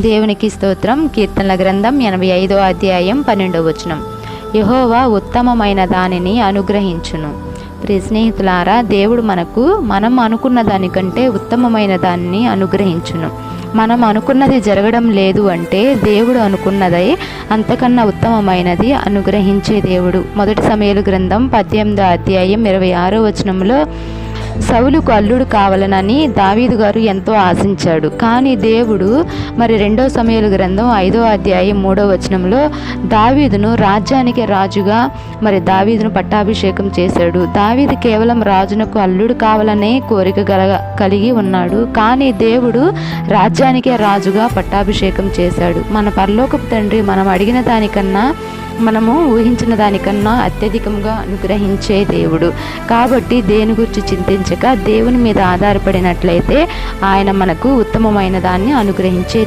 దేవునికి స్తోత్రం. కీర్తనల గ్రంథం ఎనభై ఐదో అధ్యాయం పన్నెండవ వచనం. యహోవా ఉత్తమమైన దానిని అనుగ్రహించును. ప్రియ స్నేహితులారా దేవుడు మనకు మనం అనుకున్న దానికంటే ఉత్తమమైన దానిని అనుగ్రహించును. మనం అనుకున్నది జరగడం లేదు అంటే దేవుడు అనుకున్నదై అంతకన్నా ఉత్తమమైనది అనుగ్రహించే దేవుడు. మొదటి సమయలు గ్రంథం పద్దెనిమిదో అధ్యాయం ఇరవై ఆరో వచనంలో సౌలుకు అల్లుడు కావాలనని దావీదు గారు ఎంతో ఆశించాడు. కానీ దేవుడు మరి రెండో సమయాల గ్రంథం ఐదో అధ్యాయం మూడో వచనంలో దావీదును రాజ్యానికి రాజుగా మరి దావీదును పట్టాభిషేకం చేశాడు. దావీదు కేవలం రాజునకు అల్లుడు కావాలనే కోరిక గల కలిగి ఉన్నాడు. కానీ దేవుడు రాజ్యానికే రాజుగా పట్టాభిషేకం చేశాడు. మన పరలోకపు తండ్రి మనం అడిగిన దానికన్నా మనము ఊహించిన దానికన్నా అత్యధికంగా అనుగ్రహించే దేవుడు. కాబట్టి దేని గురించి చింతించక దేవుని మీద ఆధారపడినట్లయితే ఆయన మనకు ఉత్తమమైన దాన్ని అనుగ్రహించే దేవుడు